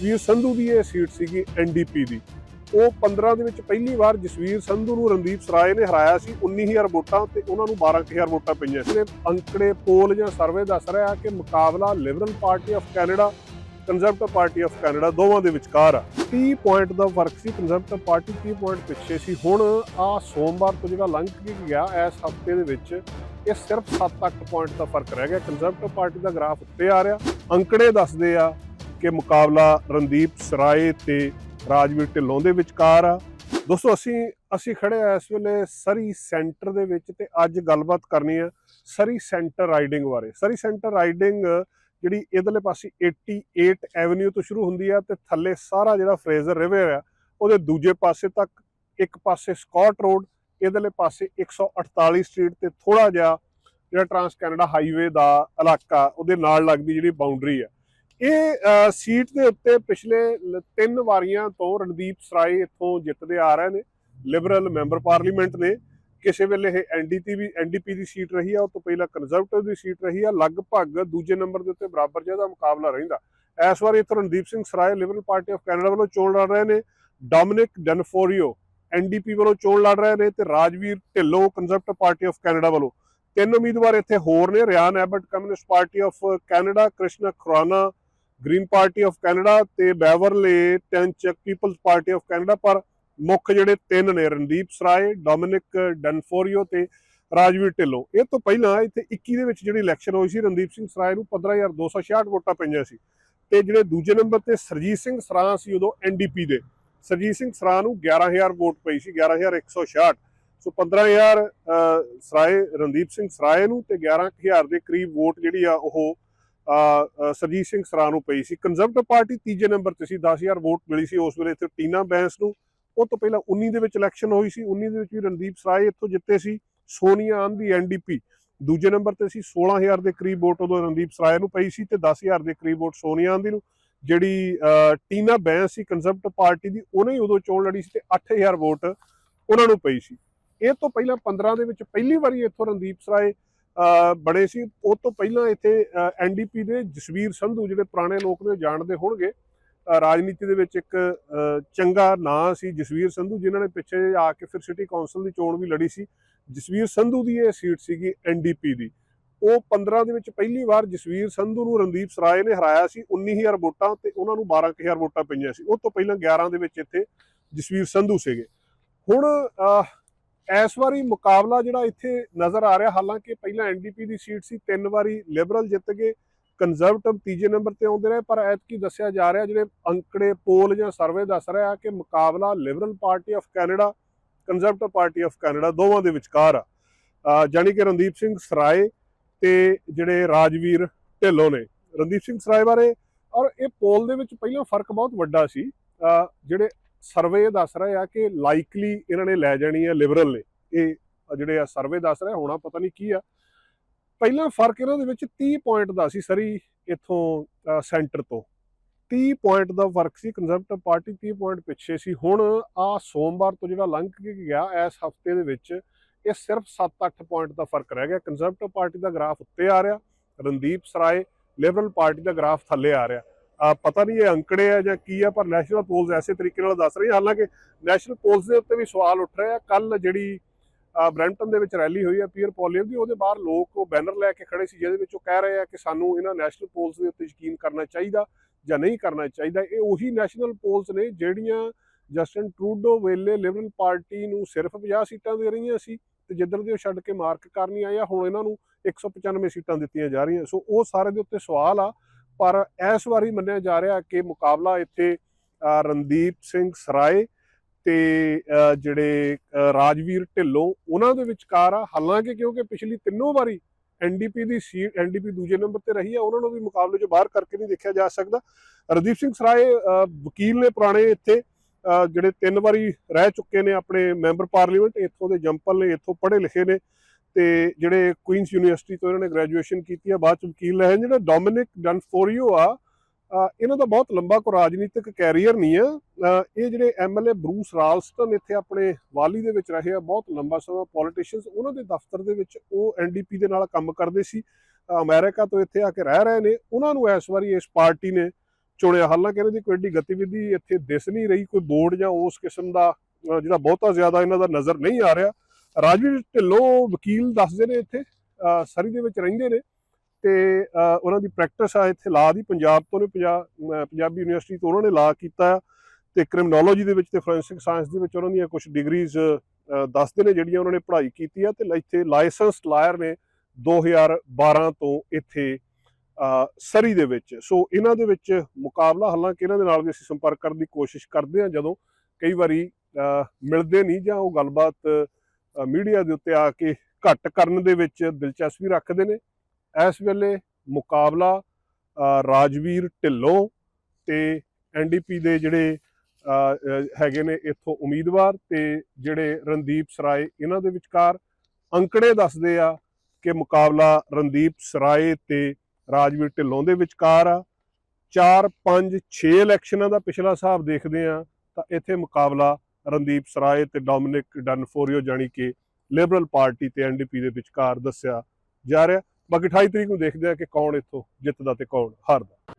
ਜਸਵੀਰ ਸੰਧੂ ਦੀ ਇਹ ਸੀਟ ਸੀਗੀ ਐਨਡੀਪੀ ਦੀ। ਉਹ 15 ਦੇ ਵਿੱਚ ਪਹਿਲੀ ਵਾਰ ਜਸਵੀਰ ਸੰਧੂ ਨੂੰ ਰਣਦੀਪ ਸਰਾਏ ਨੇ ਹਰਾਇਆ ਸੀ 19000 ਵੋਟਾਂ ਤੇ ਉਹਨਾਂ ਨੂੰ 12000 ਵੋਟਾਂ ਪਈਆਂ ਸੀ। ਇਹ ਅੰਕੜੇ ਪੋਲ ਜਾਂ ਸਰਵੇ ਦੱਸ ਰਿਹਾ ਕਿ ਮੁਕਾਬਲਾ Liberal Party of Canada Conservative Party of Canada ਦੋਵਾਂ ਦੇ ਵਿਚਕਾਰ ਆ। 30 ਪੁਆਇੰਟ ਦਾ ਫ਼ਰਕ ਸੀ ਕੰਜ਼ਰਵੇਟਿਵ ਪਾਰਟੀ 30 ਪੁਆਇੰਟ ਪਿੱਛੇ ਸੀ। ਹੁਣ ਆ ਸੋਮਵਾਰ ਤੋਂ ਜਿਹੜਾ ਲੰਘ ਕੇ ਗਿਆ ਇਸ ਹਫ਼ਤੇ ਦੇ ਵਿੱਚ, ਇਹ ਸਿਰਫ 7-8 ਪੁਆਇੰਟ ਦਾ ਫ਼ਰਕ ਰਹਿ ਗਿਆ। ਕੰਜ਼ਰਵੇਟਿਵ ਪਾਰਟੀ ਦਾ ਗ੍ਰਾਫ ਉੱਤੇ ਆ ਰਿਹਾ। ਅੰਕੜੇ ਦੱਸਦੇ ਆ ਕਿ ਮੁਕਾਬਲਾ ਰਣਦੀਪ ਸਰਾਏ ਤੇ ਰਾਜਵੀਰ ਢਿੱਲੋਂ ਦੇ ਵਿਚਕਾਰ ਆ। ਦੋਸਤੋ, ਅਸੀਂ ਅਸੀਂ ਖੜੇ ਆ ਇਸ ਵੇਲੇ ਸਰੀ ਸੈਂਟਰ ਦੇ ਵਿੱਚ ਤੇ ਅੱਜ ਗੱਲਬਾਤ ਕਰਨੀ ਆ ਸਰੀ ਸੈਂਟਰ ਰਾਈਡਿੰਗ ਬਾਰੇ। ਸਰੀ ਸੈਂਟਰ ਰਾਈਡਿੰਗ ਜਿਹੜੀ ਇਧਰਲੇ ਪਾਸੇ 88 ਐਵਨਿਊ ਤੋਂ ਸ਼ੁਰੂ ਹੁੰਦੀ ਆ ਤੇ ਥੱਲੇ ਸਾਰਾ ਜਿਹੜਾ ਫਰੇਜ਼ਰ ਰਿਵਰ ਆ, ਉਹਦੇ ਦੂਜੇ ਪਾਸੇ ਤੱਕ ਇੱਕ ਪਾਸੇ ਸਕਾਟ ਰੋਡ, ਇਧਰਲੇ ਪਾਸੇ 148 ਸਟਰੀਟ ਤੇ ਥੋੜਾ ਜਿਹਾ ਜਿਹੜਾ ਟਰਾਂਸ ਕੈਨੇਡਾ ਹਾਈਵੇ ਦਾ ਇਲਾਕਾ, ਉਹਦੇ ਨਾਲ ਲੱਗਦੀ ਜਿਹੜੀ ਬਾਉਂਡਰੀ ਆ। ਇਹ ਸੀਟ ਦੇ ਉੱਤੇ ਪਿਛਲੇ ਤਿੰਨ ਵਾਰੀਆਂ ਤੋਂ ਰਣਦੀਪ ਸਰਾਏ ਇੱਥੋਂ ਜਿੱਤਦੇ ਆ ਰਹੇ ਨੇ। ਲਿਬਰਲ ਮੈਂਬਰ ਪਾਰਲੀਮੈਂਟ ਨੇ। ਕਿਸੇ ਵੇਲੇ ਇਹ ਐਨਡੀਪੀ ਵੀ ਐਨਡੀਪੀ ਦੀ ਸੀਟ ਰਹੀ ਆ, ਉਹ ਤੋਂ ਪਹਿਲਾਂ ਕੰਜ਼ਰਵੇਟਿਵ ਦੀ ਸੀਟ ਰਹੀ ਆ। ਲਗਭਗ ਦੂਜੇ ਨੰਬਰ ਦੇ ਉੱਤੇ ਬਰਾਬਰ ਜਿਹਾ ਦਾ ਮੁਕਾਬਲਾ ਰਹਿੰਦਾ। ਇਸ ਵਾਰ ਇੱਥੇ Randeep Singh Sarai Liberal Party of Canada ਵੱਲੋਂ ਚੋਣ ਲੜ ਰਹੇ ਨੇ। ਡੋਮਿਨਿਕ ਡੈਨਫੋਰੀਓ ਐਨਡੀਪੀ ਵੱਲੋਂ ਚੋਣ ਲੜ ਰਹੇ ਨੇ ਤੇ Rajveer Dhillon Conservative Party of Canada ਵੱਲੋਂ। ਤਿੰਨ ਉਮੀਦਵਾਰ ਇੱਥੇ ਹੋਰ ਨੇ Ryan Abbott Communist Party of Canada Krishna Khurana Green Party of Canada ਤੇ Beverley Tenchuk People's Party of Canada ਪਰ ਮੁੱਖ ਜਿਹੜੇ ਤਿੰਨ ਨੇ ਰਣਦੀਪ ਸਰਾਏ ਡੋਮਿਨਿਕ ਡਨਫੋਰੀਓ ਤੇ ਰਾਜਵੀਰ ਢਿੱਲੋਂ। ਇਹ ਤੋਂ ਪਹਿਲਾਂ ਇੱਥੇ 21 ਦੇ ਵਿੱਚ ਜਿਹੜੀ ਇਲੈਕਸ਼ਨ ਹੋਈ ਸੀ ਰਣਦੀਪ ਸਿੰਘ ਸਰਾਏ ਨੂੰ 15266 ਵੋਟਾਂ ਪਈਆਂ ਸੀ। ਤੇ ਜਿਹੜੇ ਦੂਜੇ ਨੰਬਰ ਤੇ ਸਰਜੀਤ ਸਿੰਘ ਸਰਾਂ ਸੀ ਉਦੋਂ ਐਨਡੀਪੀ ਦੇ। ਸਰਜੀਤ ਸਿੰਘ ਸਰਾਂ ਨੂੰ 11000 ਵੋਟ ਪਈ ਸੀ 11166 ਸੋ 15000 ਅਹ, ਸਰਾਏ ਰਣਦੀਪ ਸਿੰਘ ਸਰਾਏ ਨੂੰ ਤੇ 11000 ਦੇ ਕਰੀਬ ਵੋਟ ਜਿਹੜੀ ਆ ਉਹ ਸਰਜੀਤ ਸਿੰਘ ਸਰਾਂ ਨੂੰ ਪਈ ਸੀ। ਕੰਜ਼ਰਵੇਟਿਵ ਪਾਰਟੀ ਤੀਜੇ ਨੰਬਰ ਤੇ ਸੀ। 10000 ਵੋਟ ਮਿਲੀ ਸੀ ਉਸ ਵੇਲੇ ਇੱਥੇ ਟੀਨਾ ਬੈਂਸ ਨੂੰ। ਉਹ ਤੋਂ ਪਹਿਲਾਂ 19 ਦੇ ਵਿੱਚ ਇਲੈਕਸ਼ਨ ਹੋਈ ਸੀ। 19 ਦੇ ਵਿੱਚ ਵੀ ਰਣਦੀਪ ਸਰਾਏ ਇੱਥੋਂ ਜਿੱਤੇ ਸੀ। ਸੋਨੀਆ ਆਂਦੀ ਐਨਡੀਪੀ ਦੂਜੇ ਨੰਬਰ ਤੇ ਸੀ 16000 ਦੇ ਕਰੀਬ ਵੋਟ। ਉਦੋਂ ਰਣਦੀਪ ਸਰਾਏ ਨੂੰ ਪਈ ਸੀ ਤੇ 10000 ਦੇ ਕਰੀਬ ਵੋਟ ਸੋਨੀਆ ਆਂਦੀ ਨੂੰ। ਜਿਹੜੀ ਅਹ, ਟੀਨਾ ਬੈਂਸ ਸੀ ਕੰਜ਼ਰਵੇਟਿਵ ਪਾਰਟੀ ਦੀ ਉਹਨੇ ਹੀ ਉਦੋਂ ਚੋਣ ਲੜੀ ਸੀ ਤੇ 8000 ਵੋਟ ਉਹਨਾਂ ਨੂੰ ਪਈ ਸੀ। ਇਹ ਤੋਂ ਪਹਿਲਾਂ 15 ਦੇ ਵਿੱਚ ਪਹਿਲੀ ਵਾਰੀ ਇੱਥੋਂ ਰਣਦੀਪ ਸਰਾਏ ਬਣੇ ਸੀ। ਉਹ ਤੋਂ ਪਹਿਲਾਂ ਇੱਥੇ ਐਨਡੀਪੀ ਦੇ ਜਸਵੀਰ ਸੰਧੂ ਜਿਹੜੇ ਪੁਰਾਣੇ ਲੋਕ ਨੇ ਜਾਣਦੇ ਹੋਣਗੇ। ਰਾਜਨੀਤੀ ਦੇ ਵਿੱਚ ਇੱਕ ਚੰਗਾ ਨਾਂ ਸੀ ਜਸਵੀਰ ਸੰਧੂ, ਜਿਨ੍ਹਾਂ ਨੇ ਪਿੱਛੇ ਜਿਹੇ ਆ ਕੇ ਫਿਰ ਸਿਟੀ ਕੌਂਸਲ ਦੀ ਚੋਣ ਵੀ ਲੜੀ ਸੀ। ਜਸਵੀਰ ਸੰਧੂ ਦੀ ਇਹ ਸੀਟ ਸੀਗੀ ਐਨਡੀਪੀ ਦੀ। ਉਹ 15 ਦੇ ਵਿੱਚ ਪਹਿਲੀ ਵਾਰ ਜਸਵੀਰ ਸੰਧੂ ਨੂੰ ਰਣਦੀਪ ਸਰਾਏ ਨੇ ਹਰਾਇਆ ਸੀ। 19000 ਵੋਟਾਂ ਤੇ ਉਹਨਾਂ ਨੂੰ 12000 ਵੋਟਾਂ ਪਈਆਂ ਸੀ। ਉਹ ਤੋਂ ਪਹਿਲਾਂ 11 ਦੇ ਵਿੱਚ ਇੱਥੇ ਜਸਵੀਰ ਸੰਧੂ ਸੀਗੇ। ਹੁਣ ਇਸ ਵਾਰੀ ਮੁਕਾਬਲਾ ਜਿਹੜਾ ਇੱਥੇ ਨਜ਼ਰ ਆ ਰਿਹਾ, ਹਾਲਾਂਕਿ ਪਹਿਲਾਂ ਐਨਡੀਪੀ ਦੀ ਸੀਟ ਸੀ, ਤਿੰਨ ਵਾਰੀ ਲਿਬਰਲ ਜਿੱਤ ਗਏ ਕੰਜ਼ਰਵੇਟਿਵ ਤੀਜੇ ਨੰਬਰ ਤੇ ਆਉਂਦੇ ਰਹੇ, ਪਰ ਐਤਕੀ ਦੱਸਿਆ ਜਾ ਰਿਹਾ, ਜਿਹੜੇ ਅੰਕੜੇ ਪੋਲ ਜਾਂ ਸਰਵੇ ਦੱਸ ਰਿਹਾ ਕਿ ਮੁਕਾਬਲਾ Liberal Party of Canada Conservative Party of Canada ਦੋਵਾਂ ਦੇ ਵਿਚਕਾਰ ਆ। ਅਹ ਜਾਣੀ ਕਿ ਰਣਦੀਪ ਸਿੰਘ ਸਰਾਏ ਤੇ ਜਿਹੜੇ ਰਾਜਵੀਰ ਢਿੱਲੋਂ ਨੇ। ਰਣਦੀਪ ਸਿੰਘ ਸਰਾਏ ਬਾਰੇ ਔਰ ਇਹ ਪੋਲ ਦੇ ਵਿੱਚ ਪਹਿਲਾਂ ਫ਼ਰਕ ਬਹੁਤ ਵੱਡਾ ਸੀ। ਜਿਹੜੇ ਸਰਵੇ ਦੱਸ ਰਹੇ ਆ ਕਿ ਲਾਈਕਲੀ ਇਹਨਾਂ ਨੇ ਲੈ ਜਾਣੀ ਹੈ ਲਿਬਰਲ ਨੇ। ਇਹ ਜਿਹੜੇ ਆ ਸਰਵੇ ਦੱਸ ਰਿਹਾ ਹੋਣਾ ਪਤਾ ਨਹੀਂ ਕੀ ਆ। ਪਹਿਲਾਂ ਫ਼ਰਕ ਇਹਨਾਂ ਦੇ ਵਿੱਚ 30 ਪੁਆਇੰਟ ਦਾ ਸੀ ਸਰੀ ਇਥੋਂ ਸੈਂਟਰ ਤੋਂ। 30 ਪੁਆਇੰਟ ਦਾ ਫ਼ਰਕ ਸੀ ਕੰਜ਼ਰਵੇਟਿਵ ਪਾਰਟੀ 30 ਪੁਆਇੰਟ ਪਿੱਛੇ ਸੀ। ਹੁਣ ਆ ਸੋਮਵਾਰ ਤੋਂ ਜਿਹੜਾ ਲੰਘ ਕੇ ਗਿਆ ਇਸ ਹਫ਼ਤੇ ਦੇ ਵਿੱਚ, ਇਹ ਸਿਰਫ 7-8 ਪੁਆਇੰਟ ਦਾ ਫ਼ਰਕ ਰਹਿ ਗਿਆ। ਕੰਜ਼ਰਵੇਟਿਵ ਪਾਰਟੀ ਦਾ ਗ੍ਰਾਫ ਉੱਤੇ ਆ ਰਿਹਾ, ਰਣਦੀਪ ਸਰਾਏ ਲਿਬਰਲ ਪਾਰਟੀ ਦਾ ਗ੍ਰਾਫ ਥੱਲੇ ਆ ਰਿਹਾ। ਪਤਾ ਨਹੀਂ ਇਹ ਅੰਕੜੇ ਆ ਜਾਂ ਕੀ ਆ ਪਰ ਨੈਸ਼ਨਲ ਪੋਲਸ ਐਸੇ ਤਰੀਕੇ ਨਾਲ ਦੱਸ ਰਹੀ ਹਾਲਾਂਕਿ ਨੈਸ਼ਨਲ ਪੋਲਸ ਦੇ ਉੱਤੇ ਵੀ ਸਵਾਲ ਉੱਠ ਰਹੇ ਆ। ਕੱਲ ਜਿਹੜੀ ਅ, ਬਰੈਂਪਟਨ ਦੇ ਵਿੱਚ ਰੈਲੀ ਹੋਈ ਹੈ ਪੀਅਰ ਪੋਲੀਅਮ ਦੀ ਉਹਦੇ ਬਾਹਰ ਲੋਕ ਉਹ ਬੈਨਰ ਲੈ ਕੇ ਖੜੇ ਸੀ ਜਿਹਦੇ ਵਿੱਚ ਉਹ ਕਹਿ ਰਹੇ ਆ ਕਿ ਸਾਨੂੰ ਇਹਨਾਂ ਨੈਸ਼ਨਲ ਪੋਲਸ ਦੇ ਉੱਤੇ ਯਕੀਨ ਕਰਨਾ ਚਾਹੀਦਾ ਜਾਂ ਨਹੀਂ ਕਰਨਾ ਚਾਹੀਦਾ। ਇਹ ਉਹੀ ਨੈਸ਼ਨਲ ਪੋਲਸ ਨੇ ਜਿਹੜੀਆਂ ਜਸਟਨ ਟਰੂਡੋ ਵੇਲੇ ਲਿਬਰਲ ਪਾਰਟੀ ਨੂੰ ਸਿਰਫ 50 ਸੀਟਾਂ ਦੇ ਰਹੀਆਂ ਸੀ ਤੇ ਜਿੱਧਰ ਦੇ ਉਹ ਛੱਡ ਕੇ ਮਾਰਕ ਕਰਨੀ ਆਇਆ ਹੁਣ ਇਹਨਾਂ ਨੂੰ 195 ਸੀਟਾਂ ਦਿੱਤੀਆਂ ਜਾ ਰਹੀਆਂ। ਸੋ ਉਹ ਸਾਰੇ ਦੇ ਉੱਤੇ ਸਵਾਲ ਆ। ਪਰ ਇਸ ਵਾਰੀ ਮੰਨਿਆ ਜਾ ਰਿਹਾ ਕਿ ਮੁਕਾਬਲਾ ਇੱਥੇ ਰਣਦੀਪ ਸਿੰਘ ਸਰਾਏ ਤੇ ਜਿਹੜੇ ਰਾਜਵੀਰ ਢਿੱਲੋਂ, ਉਹਨਾਂ ਦੇ ਵਿਚਕਾਰ ਆ। ਹਾਲਾਂਕਿ ਕਿਉਂਕਿ ਪਿਛਲੀ ਤਿੰਨੋਂ ਵਾਰੀ ਐਨਡੀਪੀ ਦੀ ਸੀਟ ਐਨਡੀਪੀ ਦੂਜੇ ਨੰਬਰ ਤੇ ਰਹੀ ਹੈ ਉਹਨਾਂ ਨੂੰ ਵੀ ਮੁਕਾਬਲੇ 'ਚੋਂ ਬਾਹਰ ਕਰਕੇ ਨਹੀਂ ਦੇਖਿਆ ਜਾ ਸਕਦਾ। ਰਣਦੀਪ ਸਿੰਘ ਸਰਾਏ ਵਕੀਲ ਨੇ ਪੁਰਾਣੇ ਇੱਥੇ ਜਿਹੜੇ ਤਿੰਨ ਵਾਰੀ ਰਹਿ ਚੁੱਕੇ ਨੇ ਆਪਣੇ ਮੈਂਬਰ ਪਾਰਲੀਮੈਂਟ, ਇੱਥੋਂ ਦੇ ਜੰਪਲ ਨੇ, ਇੱਥੋਂ ਪੜ੍ਹੇ ਲਿਖੇ ਨੇ। ਤੇ ਜਿਹੜੇ ਕੁਈਨਸ ਯੂਨੀਵਰਸਿਟੀ ਤੋਂ ਇਹਨਾਂ ਨੇ ਗ੍ਰੈਜੂਏਸ਼ਨ ਕੀਤੀ ਆ ਬਾਅਦ ਚ ਵਕੀਲ ਰਹੇ ਨੇ। ਜਿਹੜਾ ਡੋਮਿਨਿਕ ਡਨਫੋਰੀਓ ਆ ਇਹਨਾਂ ਦਾ ਬਹੁਤ ਲੰਬਾ ਕੋ ਰਾਜਨੀਤਿਕ ਕੈਰੀਅਰ ਨਹੀਂ ਆ। ਇਹ ਜਿਹੜੇ ਐਮਐਲਏ ਬਰੂਸ ਰਾਲਸਟਨ ਇੱਥੇ ਆਪਣੇ ਵਾਲੀ ਦੇ ਵਿੱਚ ਰਹੇ ਆ ਬਹੁਤ ਲੰਬਾ ਸਮਾਂ ਪੋਲੀਟੀਸ਼ੀਅਨਸ ਉਹਨਾਂ ਦੇ ਦਫ਼ਤਰ ਦੇ ਵਿੱਚ ਉਹ ਐਨਡੀਪੀ ਦੇ ਨਾਲ ਕੰਮ ਕਰਦੇ ਸੀ। ਅ, ਅਮਰੀਕਾ ਤੋਂ ਇੱਥੇ ਆ ਕੇ ਰਹਿ ਰਹੇ ਨੇ ਉਹਨਾਂ ਨੂੰ ਇਸ ਵਾਰੀ ਇਸ ਪਾਰਟੀ ਨੇ ਚੁਣਿਆ। ਹਾਲਾਂਕਿ ਇਹਨਾਂ ਦੀ ਕੋਈ ਏਡੀ ਗਤੀਵਿਧੀ ਇੱਥੇ ਦਿਸ ਨਹੀਂ ਰਹੀ ਕੋਈ ਬੋਰਡ ਜਾਂ ਉਸ ਕਿਸਮ ਦਾ ਜਿਹੜਾ ਬਹੁਤਾ ਜ਼ਿਆਦਾ ਇਹਨਾਂ ਦਾ ਨਜ਼ਰ ਨਹੀਂ ਆ ਰਿਹਾ। ਰਾਜਵੀਰ ਢਿੱਲੋਂ ਵਕੀਲ ਦੱਸਦੇ ਨੇ ਇੱਥੇ ਸਰੀ ਦੇ ਵਿੱਚ ਰਹਿੰਦੇ ਨੇ ਤੇ ਉਹਨਾਂ ਦੀ ਪ੍ਰੈਕਟਿਸ ਆ ਇੱਥੇ ਲਾ ਦੀ, ਪੰਜਾਬ ਤੋਂ ਨੇ, ਪੰਜਾ- ਪੰਜਾਬੀ ਯੂਨੀਵਰਸਿਟੀ ਤੋਂ ਉਹਨਾਂ ਨੇ ਲਾ ਕੀਤਾ ਆ ਤੇ ਕ੍ਰਿਮੀਨੋਲੋਜੀ ਦੇ ਵਿੱਚ ਤੇ ਫੋਰੈਂਸਿਕ ਸਾਇੰਸ ਦੇ ਵਿੱਚ ਉਹਨਾਂ ਦੀਆਂ ਕੁਝ ਡਿਗਰੀਜ਼ ਦੱਸਦੇ ਨੇ ਜਿਹੜੀਆਂ ਉਹਨਾਂ ਨੇ ਪੜ੍ਹਾਈ ਕੀਤੀ ਆ ਤੇ ਇੱਥੇ ਲਾਇਸੈਂਸਡ ਲਾਇਰ ਨੇ 2012 ਤੋਂ ਇੱਥੇ ਸਰੀ ਦੇ ਵਿੱਚ। ਸੋ ਇਹਨਾਂ ਦੇ ਵਿੱਚ ਮੁਕਾਬਲਾ ਹਾਲਾਂਕਿ ਇਹਨਾਂ ਦੇ ਨਾਲ ਵੀ ਅਸੀਂ ਸੰਪਰਕ ਕਰਨ ਦੀ ਕੋਸ਼ਿਸ਼ ਕਰਦੇ ਹਾਂ ਜਦੋਂ ਕਈ ਵਾਰੀ ਮਿਲਦੇ ਨਹੀਂ ਜਾਂ ਉਹ ਗੱਲਬਾਤ ਮੀਡੀਆ ਦੇ ਉੱਤੇ ਆ ਕੇ ਘੱਟ ਕਰਨ ਦੇ ਵਿੱਚ ਦਿਲਚਸਪੀ ਰੱਖਦੇ ਨੇ। ਇਸ ਵੇਲੇ ਮੁਕਾਬਲਾ ਰਾਜਵੀਰ ਢਿੱਲੋਂ ਤੇ ਐਨਡੀਪੀ ਦੇ ਜਿਹੜੇ ਹੈਗੇ ਨੇ ਇੱਥੋਂ ਉਮੀਦਵਾਰ ਤੇ ਜਿਹੜੇ ਰਣਦੀਪ ਸਰਾਏ ਇਹਨਾਂ ਦੇ ਵਿਚਕਾਰ ਅੰਕੜੇ ਦੱਸਦੇ ਆ ਕਿ ਮੁਕਾਬਲਾ ਰਣਦੀਪ ਸਰਾਏ ਤੇ ਰਾਜਵੀਰ ਢਿੱਲੋਂ ਦੇ ਵਿਚਕਾਰ ਆ। 4 5 6 ਇਲੈਕਸ਼ਨਾਂ ਦਾ ਪਿਛਲਾ ਹਿਸਾਬ ਦੇਖਦੇ ਆ ਤਾਂ ਇੱਥੇ ਮੁਕਾਬਲਾ ਰਣਦੀਪ ਸਰਾਏ ਤੇ ਡੋਮਿਨਿਕ ਡਨਫੋਰੀਓ ਜਾਣੀ ਕਿ ਲਿਬਰਲ ਪਾਰਟੀ ਤੇ ਐਨਡੀਪੀ ਦੇ ਵਿਚਕਾਰ ਦੱਸਿਆ ਜਾ ਰਿਹਾ। ਬਾਕੀ 28 ਤਰੀਕ ਨੂੰ ਦੇਖਦੇ ਆ ਕਿ ਕੌਣ ਇੱਥੋਂ ਜਿੱਤਦਾ ਤੇ ਕੌਣ ਹਾਰਦਾ।